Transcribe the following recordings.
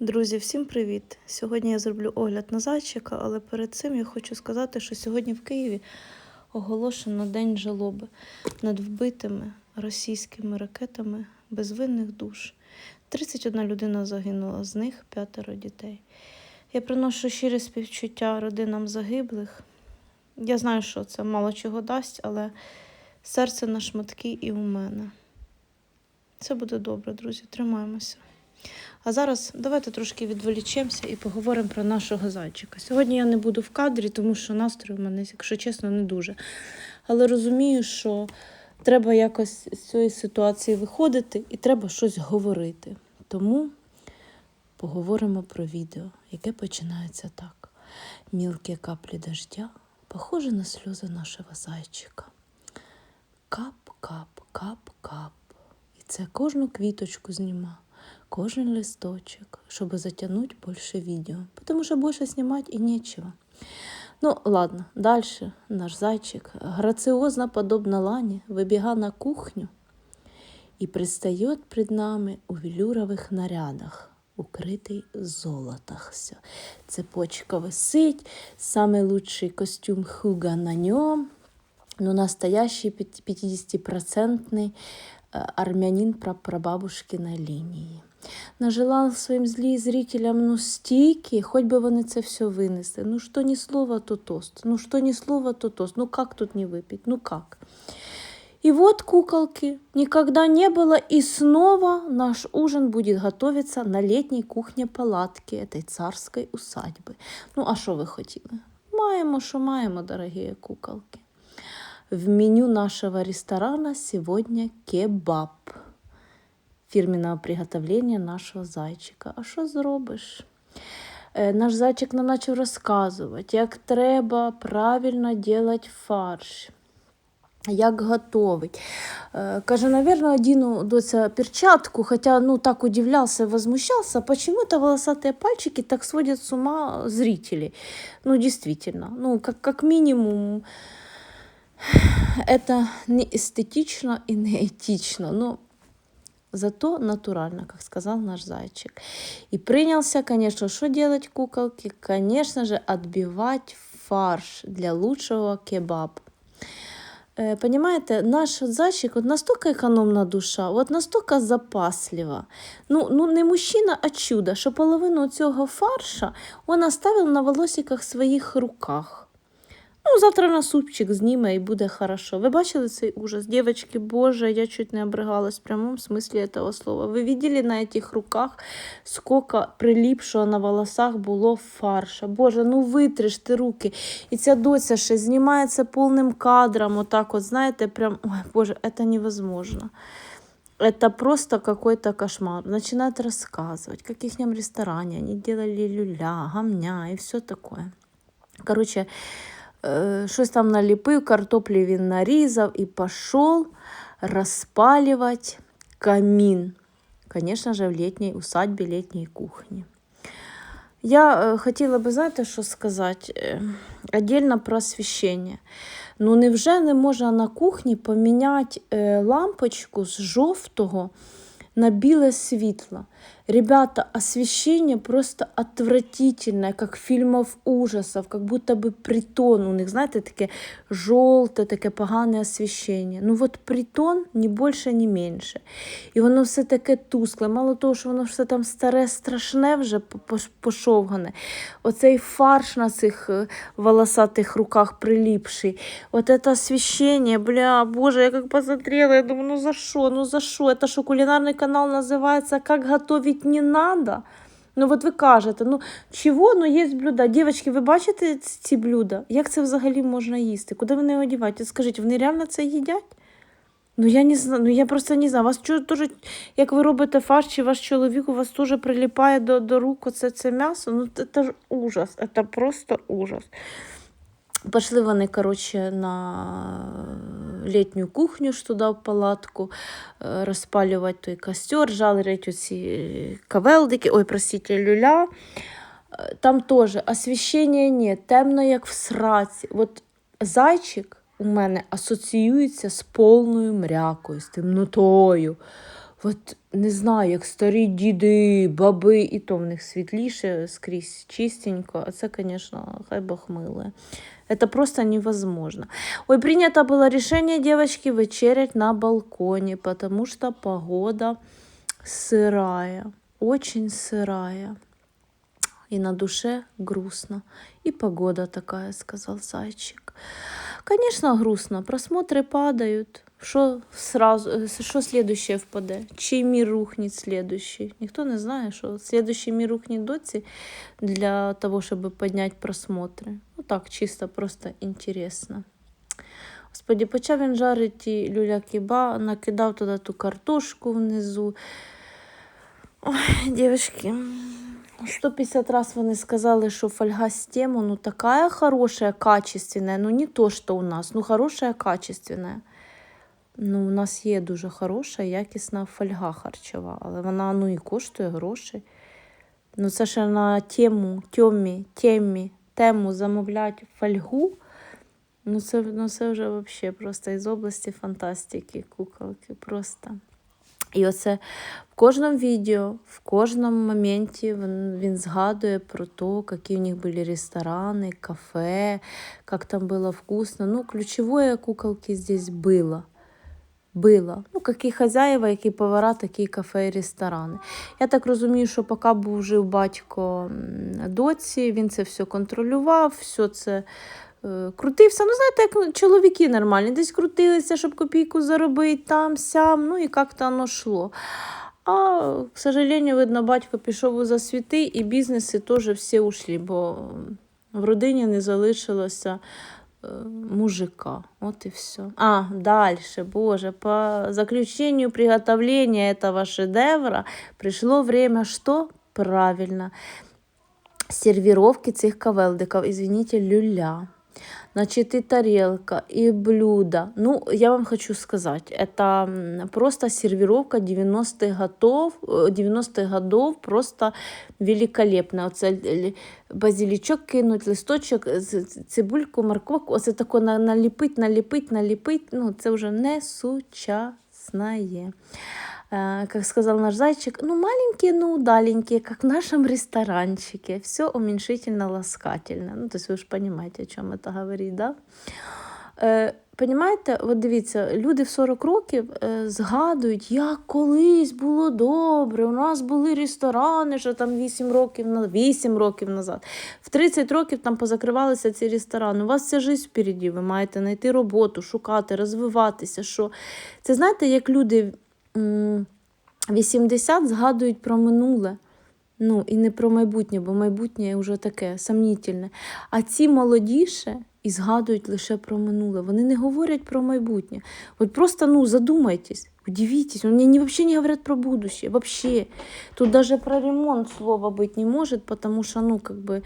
Друзі, всім привіт! Сьогодні я зроблю огляд на зайчика, але перед цим я хочу сказати, що сьогодні в Києві оголошено День жалоби над вбитими російськими ракетами безвинних душ. 31 людина загинула, з них п'ятеро дітей. Я приношу щире співчуття родинам загиблих. Я знаю, що це мало чого дасть, але серце на шматки і у мене. Це буде добре, друзі. Тримаємося. А зараз давайте трошки відволічемося і поговоримо про нашого зайчика. Сьогодні я не буду в кадрі, тому що настрій у мене, якщо чесно, не дуже. Але розумію, що треба якось з цієї ситуації виходити і треба щось говорити. Тому поговоримо про відео, яке починається так: мілкі каплі дождя, похожі на сльози нашого зайчика. Кап, кап, кап, кап. І це кожну квіточку зніма, кожен листочек, чтобы затянуть больше видео, потому что больше снимать и нечего. Ну, ладно, дальше наш зайчик, грациозно, подобно лане, выбега на кухню и предстает пред нами у велюрових нарядах, укритий золотах. Все. Цепочка висить, самый лучший костюм Хуга на нем, ну, настоящий 50-процентный э, армянин про прабабушкиной лінії. Нажелав своїм злі зрителям ну стільки, хоч би вони це все винесли. Ну що ні слова, то тост. Ну що ні слова, то тост. Ну как тут не выпить? Ну как? И вот, куколки, никогда не было, и снова наш ужин будет готовиться на летней кухне палатки этой царской усадьбы. Ну, а що ви хотіли? Маємо, що маємо, дорогі куколки. В меню нашего ресторана сегодня кебаб фирменного приготовления нашого зайчика. А що зробиш? Е, Наш зайчик нам почав розказувати, як треба правильно робити фарш. Як готовить. Э, Каже, наверное, одену доця перчатку, хотя ну так удивлялся возмущался, почему-то волосатые пальчики так сводят с ума зрителей. Ну, действительно, ну, как, как минимум, это не эстетично и не этично, но зато натурально, как сказал наш зайчик. И принялся, конечно, что делать куколки? Конечно же, отбивать фарш для лучшего кебаба. Е, Понимаете, наш зайчик от настолько економна душа, от настолько запаслива. Ну, ну не мужчина, а чудо, що половину цього фарша він оставив на волосиках своїх руках. Ну, завтра на супчик зніме і буде хорошо. Ви бачили цей ужас? Дівчатки, боже, я чуть не обригалась в прямому смислі этого слова. Ви видели на этих руках, сколько приліпшого на волосах було фарша. Боже, ну витриш ти руки. І ця доця ще знімається повним кадром, отак от, знаєте, прям, ой, боже, это невозможно. Это просто какой-то кошмар. Начинает рассказывать, как в их ресторане они делали люля, гамня и все такое. Короче, е, щось там наліпив, картоплі він нарізав і пішов розпалювати камін. Конечно же, в літній усадьбі, літній кухні. Я е, хотіла би, знаєте, що сказати? Е, Отдельно про освіщення. Ну, невже не можна на кухні поміняти е, лампочку з жовтого на біле світло? Ребята, освещение просто отвратительное, как фильмов ужасов, как будто бы притон у них, знаєте, таке жовте, таке погане освіщення. Ну от притон ні більше, ні менше. І воно все таке тускле. Мало того, що воно все там старе, страшне вже пош- пошовгане. Оцей фарш на цих е, волосатих руках прилипший. Вот это освещение, бля, боже, я как посмотрела, я думаю, ну за что, ну за что? Это что, кулинарный канал называется «Как готовить не надо»? Ну, от ви кажете, ну чого, ну є блюда. Дівчатки, ви бачите ці блюда? Як це взагалі можна їсти? Куди вони його дівають? От Скажіть, вони реально це їдять? Ну я не знаю, ну я просто не знаю. Вас теж, як ви робите фарш, чи ваш чоловік у вас теж приліпає до, до рук оце це м'ясо? Ну це, це ж ужас, це просто ужас. Пошли вони, коротше, на літню кухню ж туди в палатку, е, розпалювати той костер, жарить оці кавелдики, ой, простите, люля. Е, Там теж освіщення нет, темно, як в сраці. От зайчик у мене асоціюється з повною мрякою, з темнотою от не знаю, як старі діди, баби, і то в них світліше скрізь чистенько, а це, звісно, хай Бог милує. Это просто невозможно. Ой, принято было решение, девочки, вечерять на балконе, потому что погода сырая, очень сырая. И на душе грустно. И погода такая, сказал зайчик. Конечно, грустно. Просмотры падают. Что сразу, э, что следующее впаде? Чий мир рухнет следующий? Никто не знает, что следующий мир рухнет доці для того, чтобы поднять просмотры. Ну так, чисто, просто интересно. Господи, почав він жарить ті люля-кіба, накидав туди ту картошку внизу. Ой, девочки, 150 раз вони сказали, що фольга з тему, ну такая хорошая, качественная, ну не то, що у нас, ну хорошая, качественная. Ну, у нас є дуже хороша, якісна фольга харчова, але вона ну і коштує грошей. Ну, це ще на тему, тьомі, темі, тему замовлять фольгу. Ну, це, ну, це вже взагалі просто із області фантастики, куколки. Просто. І оце в кожному відео, в кожному моменті він, він згадує про те, які у них були ресторани, кафе, як там було вкусно. Ну, ключовое куколки здесь было. Было. Ну, які хазяїва, які повара, такі кафе і ресторани. Я так розумію, що поки був жив батько доці, він це все контролював, все це крутився. Ну, знаєте, як чоловіки нормальні, десь крутилися, щоб копійку заробити там, сям, ну і як-то воно шло. А, к сожалению, видно, батько пішов у засвіти, і бізнеси теж всі ушли, бо в родині не залишилося е, мужика. Вот и все. А, дальше, боже, по заключению приготовления этого шедевра пришло время что? Правильно. Сервировки цих кавелдиков, извините, люля. Значит, и тарелка, и блюдо. Ну, я вам хочу сказать, это просто сервировка 90-х годов, э, 90-х годов, просто великолепно. Оце базилічок кинуть, листочок, цибульку, морковку, оце тако на- наліпить, наліпить, наліпить. Ну, це вже не сучасне Э, Как сказал наш зайчик, ну маленькие, но удаленькие, как в нашем ресторанчике. Все уменьшительно-ласкательно. Ну, то есть вы же понимаете, о чем это говорит, да? Понімаєте, от дивіться, люди в 40 років е, згадують, як колись було добре. У нас були ресторани, що там 8 років на 8 років назад. В 30 років там позакривалися ці ресторани. У вас вся життя впереді. Ви маєте знайти роботу, шукати, розвиватися. Що це знаєте, як люди м, 80 згадують про минуле. Ну, і не про майбутнє, бо майбутнє вже таке сомнітельне. А ці молодіше і згадують лише про минуле. Вони не говорять про майбутнє. От просто ну, задумайтесь, удивитесь. Вони не, вообще не говорять про будущее. Вообще. Тут даже про ремонт слова быть не может, потому что, ну, как бы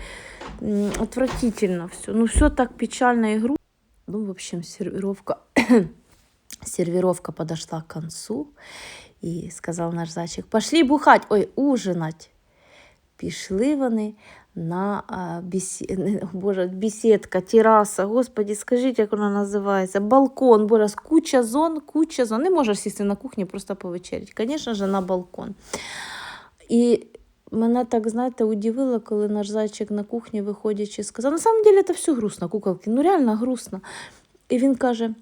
отвратительно все. Ну, все так печально и грустно. Ну, в общем, сервировка, сервировка подошла к концу. І сказав наш зайчик, пошли бухать, ой, ужинать. Пішли вони на а, бесі... не, Боже, бесідка, тераса, господі, скажіть, як вона називається, балкон, боже, куча зон, куча зон. Не можеш сісти на кухні, просто повечерять. Звісно ж, на балкон. І мене так, знаєте, удивило, коли наш зайчик на кухні, виходячи, сказав, на самом деле це все грустно, куколки, ну реально грустно. І він каже,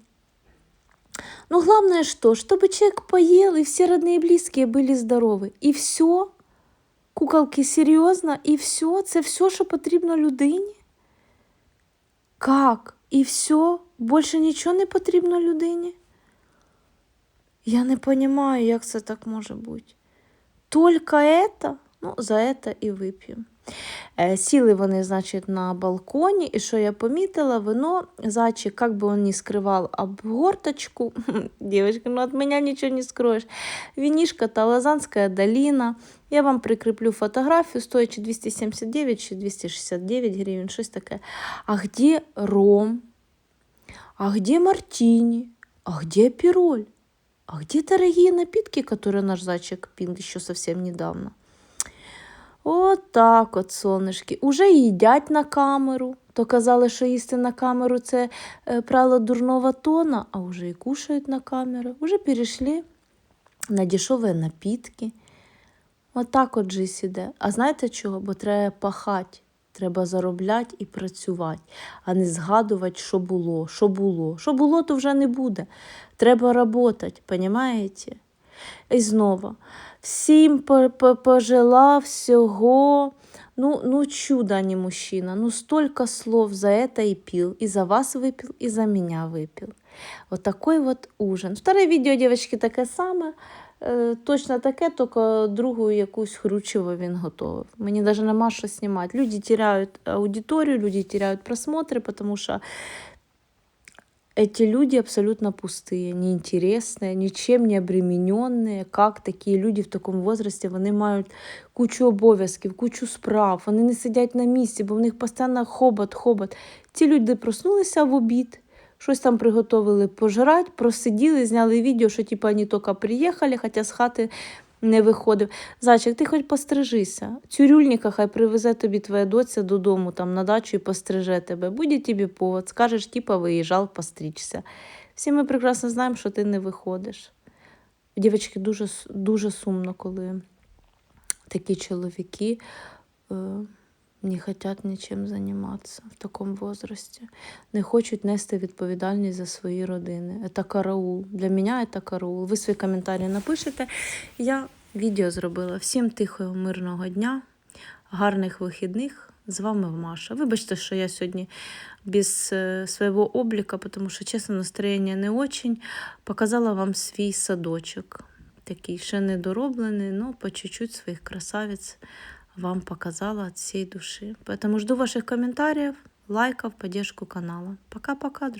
ну главное что, чтобы человек поел, и все родные и близкие были здоровы. І все, куколки, серйозно, і все, це все, що потрібно людині? Как? І все? Більше нічого не потрібно людині? Я не розумію, як це так може бути. Только это, ну, за это і вип'ємо. Е, Сіли вони, значить, на балконі, і що я помітила, вино, зайчик, як би он не скривав обгорточку, девочка, ну от меня ничего не скроешь, винишко-то Лазанская долина, я вам прикреплю фотографію, стоїть чи 279, чи 269 гривень, щось таке. А где ром? А где мартини? А где пироль? А где дорогие напитки, которые наш зайчик пил еще совсем недавно? От от, сонечки. Уже їдять на камеру. То казали, що їсти на камеру це е, правило дурного тона, а вже і кушають на камеру. Уже перейшли на дешеві напітки. Отак от жизнь іде. А знаєте чого? Бо треба пахати, треба заробляти і працювати, а не згадувати, що було, що було. Що було, то вже не буде. Треба працювати, розумієте? І знову, всім по- по- пожелав всього. Ну, ну, чудо, а не мужчина. Ну, столько слов за это и пил. И за вас выпил, и за меня выпил. Вот такой вот ужин. Второе видео, девочки, таке саме. Е, Точно таке, тільки другу якусь хрючеву він готовив. Мені навіть нема що знімати. Люди теряють аудиторію, люди теряють просмотри, тому що эти люди абсолютно пустые, неинтересные, ничем не обремененные. Как такі люди в такому возрасті, вони мають кучу обов'язків, кучу справ, вони не сидять на місці, бо в них постійно хобот, хобот. Ці люди проснулися в обід, щось там приготовили пожрати, просиділи, зняли відео, що типу, вони тільки приїхали, хоча з хати не виходив. Зайчик, ти хоч пострижися. Цюрюльника хай привезе тобі твоя доця додому там, на дачу і постриже тебе. Буде тобі повод. Скажеш, типа, виїжджав пострічся. Всі ми прекрасно знаємо, що ти не виходиш. Дівчатки, дуже, дуже сумно, коли такі чоловіки е, не хочуть нічим займатися в такому возрасті. Не хочуть нести відповідальність за свої родини. Це караул. Для мене це караул. Ви свої коментарі напишете. Я відео зробила. Всім тихого, мирного дня, гарних вихідних. З вами Маша. Вибачте, що я сьогодні без е, свого обліка, тому що, чесно, настроєння не очень. Показала вам свій садочок. Такий ще не дороблений, але по чуть-чуть своїх красавиць вам показала от всей души. Поэтому жду ваших комментариев, лайков, поддержку канала. Пока-пока, друзья.